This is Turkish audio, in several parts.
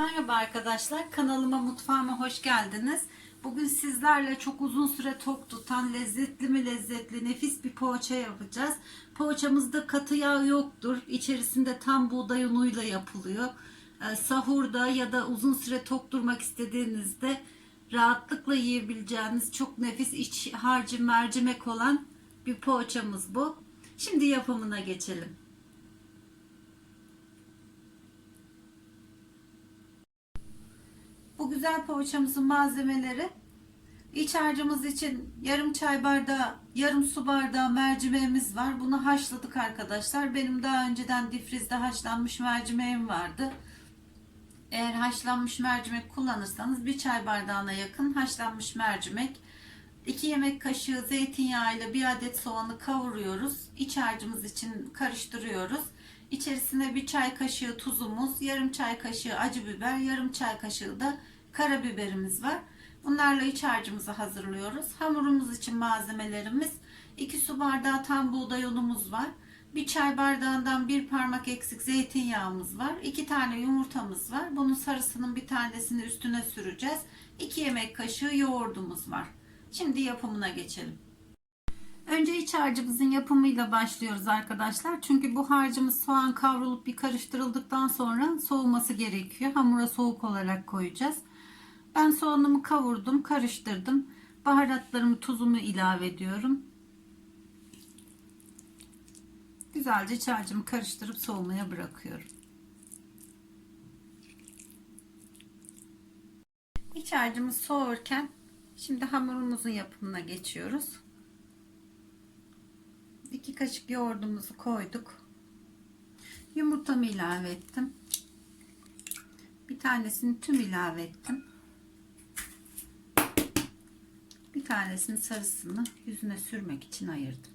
Merhaba arkadaşlar, kanalıma mutfağıma hoş geldiniz. Bugün sizlerle çok uzun süre tok tutan lezzetli mi lezzetli nefis bir poğaça yapacağız. Poğaçamızda katı yağ yoktur. İçerisinde tam buğday unuyla yapılıyor. Ee, Sahurda ya da uzun süre tok durmak istediğinizde rahatlıkla yiyebileceğiniz çok nefis iç harcı mercimek olan bir poğaçamız bu. Şimdi yapımına geçelim. Bu güzel poğaçamızın malzemeleri iç harcımız için yarım çay bardağı, yarım su bardağı mercimeğimiz var. Bunu haşladık arkadaşlar. Benim daha önceden difrizde haşlanmış mercimeğim vardı. Eğer haşlanmış mercimek kullanırsanız bir çay bardağına yakın haşlanmış mercimek, 2 yemek kaşığı zeytinyağı ile bir adet soğanı kavuruyoruz. İç harcımız için karıştırıyoruz. İçerisine bir çay kaşığı tuzumuz, yarım çay kaşığı acı biber, yarım çay kaşığı da karabiberimiz var. Bunlarla iç harcımızı hazırlıyoruz. Hamurumuz için malzemelerimiz 2 su bardağı tam buğday unumuz var. Bir çay bardağından bir parmak eksik zeytinyağımız var. 2 tane yumurtamız var. Bunun sarısının bir tanesini üstüne süreceğiz. 2 yemek kaşığı yoğurdumuz var. Şimdi yapımına geçelim. Önce iç harcımızın yapımıyla başlıyoruz arkadaşlar. Çünkü bu harcımız soğan kavrulup bir karıştırıldıktan sonra soğuması gerekiyor. Hamura soğuk olarak koyacağız. Ben soğanımı kavurdum, karıştırdım. Baharatlarımı, tuzumu ilave ediyorum. Güzelce iç harcımı karıştırıp soğumaya bırakıyorum. İç harcımız soğurken şimdi hamurumuzun yapımına geçiyoruz. 2 kaşık yoğurdumuzu koyduk. Yumurtamı ilave ettim. Bir tanesini tüm ilave ettim. Bir tanesini sarısını yüzüne sürmek için ayırdım.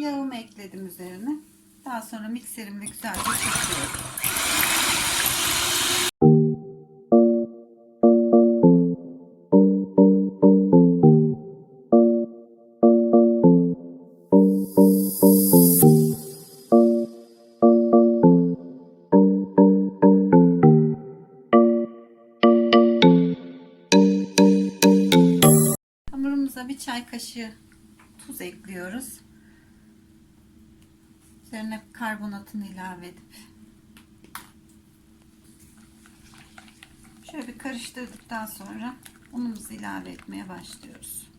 Yağımı ekledim üzerine. Daha sonra mikserimle güzelce çırpıyorum. Hamurumuza bir çay kaşığı tuz ekliyoruz. Üzerine karbonatını ilave edip şöyle bir karıştırdıktan sonra unumuzu ilave etmeye başlıyoruz.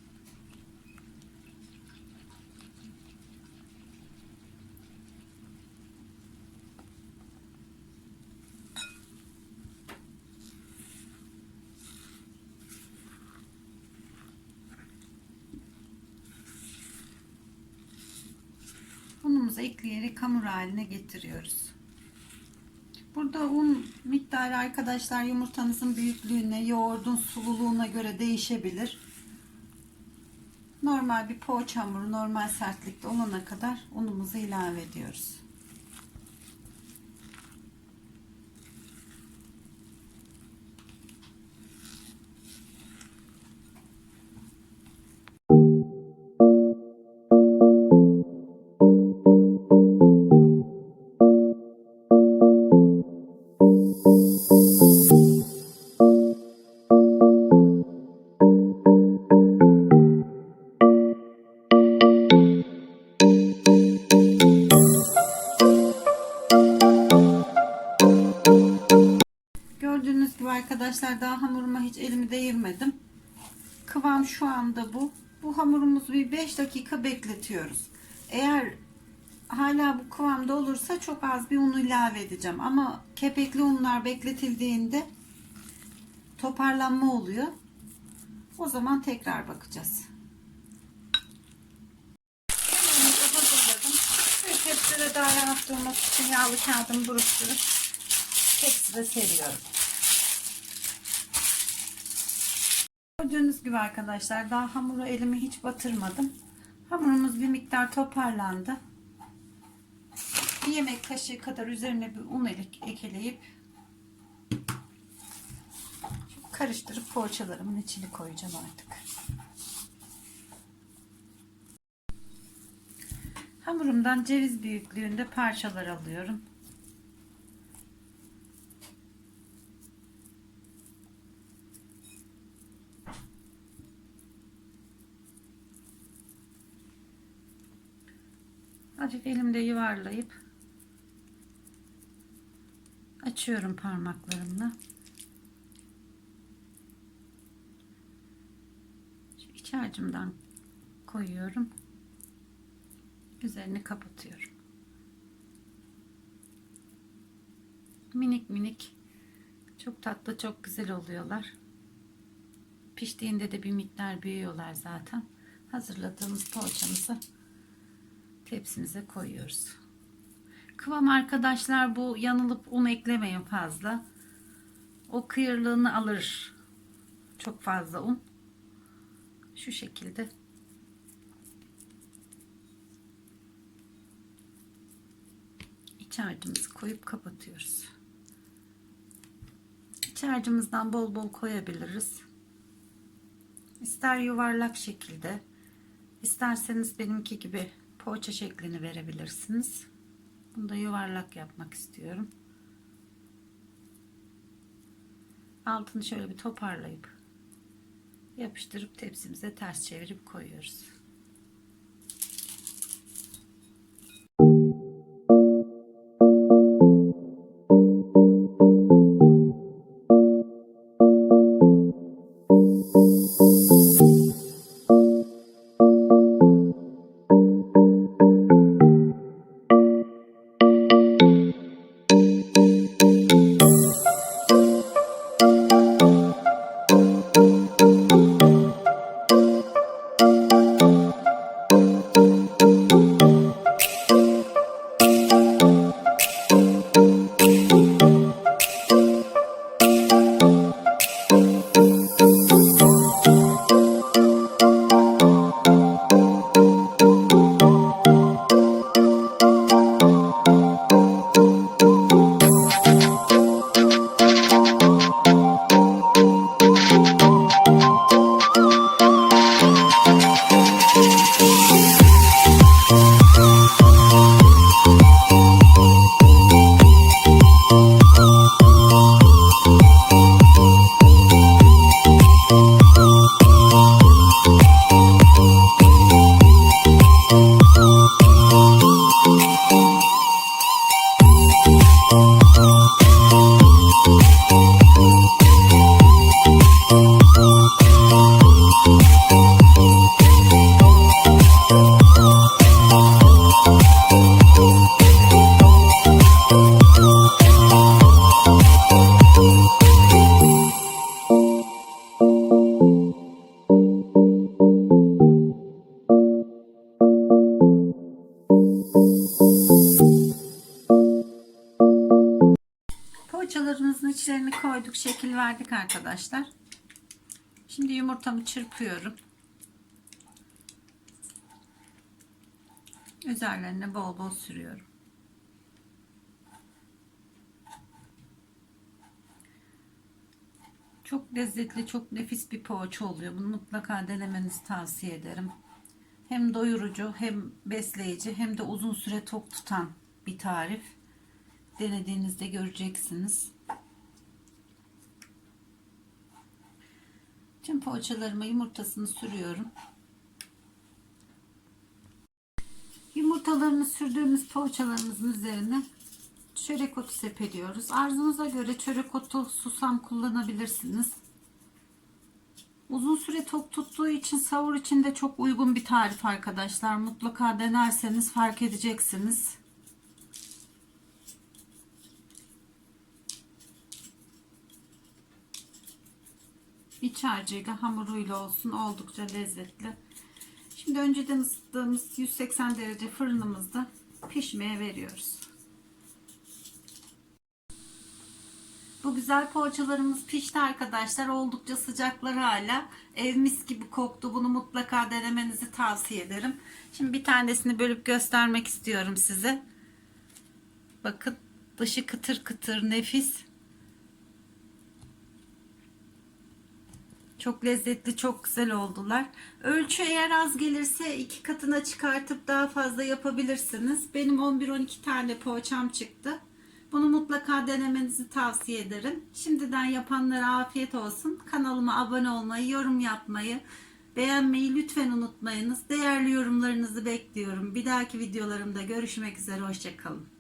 Unumuzu ekleyerek hamur haline getiriyoruz. Burada un miktarı arkadaşlar yumurtanızın büyüklüğüne, yoğurdun sululuğuna göre değişebilir. Normal bir poğaça hamuru normal sertlikte olana kadar unumuzu ilave ediyoruz. Arkadaşlar daha hamuruma hiç elimi değirmedim. Kıvam şu anda bu. Bu hamurumuzu bir 5 dakika bekletiyoruz. Eğer hala bu kıvamda olursa çok az bir un ilave edeceğim. Ama kepekli unlar bekletildiğinde toparlanma oluyor. O zaman tekrar bakacağız. Tepside daha rahat durmak için yağlı kağıdımı buruşturup tepside seriyorum. Gördüğünüz gibi arkadaşlar daha hamuru elimi hiç batırmadım. Hamurumuz bir miktar toparlandı. Bir yemek kaşığı kadar üzerine bir un ekleyip karıştırıp poğaçalarımın içine koyacağım artık. Hamurumdan ceviz büyüklüğünde parçalar alıyorum. Hafif elimde yuvarlayıp açıyorum parmaklarımla. Şu iç harcımdan koyuyorum. Üzerini kapatıyorum. Minik minik çok tatlı çok güzel oluyorlar. Piştiğinde de bir miktar büyüyorlar zaten. Hazırladığımız poğaçamızı tepsimize koyuyoruz. Kıvam arkadaşlar bu yanılıp un eklemeyin fazla. O kıyırlığını alır. Çok fazla un. Şu şekilde iç harcımızı koyup kapatıyoruz. İç harcımızdan bol bol koyabiliriz. İster yuvarlak şekilde, isterseniz benimki gibi poğaça şeklini verebilirsiniz. Bunu da yuvarlak yapmak istiyorum. Altını şöyle bir toparlayıp yapıştırıp tepsimize ters çevirip koyuyoruz. İçlerini koyduk, şekil verdik arkadaşlar. Şimdi yumurtamı çırpıyorum. Üzerlerine bol bol sürüyorum. Çok lezzetli, çok nefis bir poğaça oluyor. Bunu mutlaka denemenizi tavsiye ederim. Hem doyurucu, hem besleyici, hem de uzun süre tok tutan bir tarif. Denediğinizde göreceksiniz. Tüm poğaçalarıma yumurtasını sürüyorum. Yumurtalarını sürdüğümüz poğaçalarımızın üzerine çörek otu sepeliyoruz. Arzunuza göre çörek otu, susam kullanabilirsiniz. Uzun süre tok tuttuğu için sahur için de çok uygun bir tarif arkadaşlar. Mutlaka denerseniz fark edeceksiniz. İç harcıyla hamuruyla olsun oldukça lezzetli. Şimdi önceden ısıttığımız 180 derece fırınımızda pişmeye veriyoruz. Bu güzel poğaçalarımız pişti arkadaşlar. Oldukça sıcaklar hala. Ev mis gibi koktu. Bunu mutlaka denemenizi tavsiye ederim. Şimdi bir tanesini bölüp göstermek istiyorum size. Bakın dışı kıtır kıtır nefis. Çok lezzetli, çok güzel oldular. Ölçü eğer az gelirse iki katına çıkartıp daha fazla yapabilirsiniz. Benim 11-12 tane poğaçam çıktı. Bunu mutlaka denemenizi tavsiye ederim. Şimdiden yapanlara afiyet olsun. Kanalıma abone olmayı, yorum yapmayı, beğenmeyi lütfen unutmayınız. Değerli yorumlarınızı bekliyorum. Bir dahaki videolarımda görüşmek üzere. Hoşçakalın.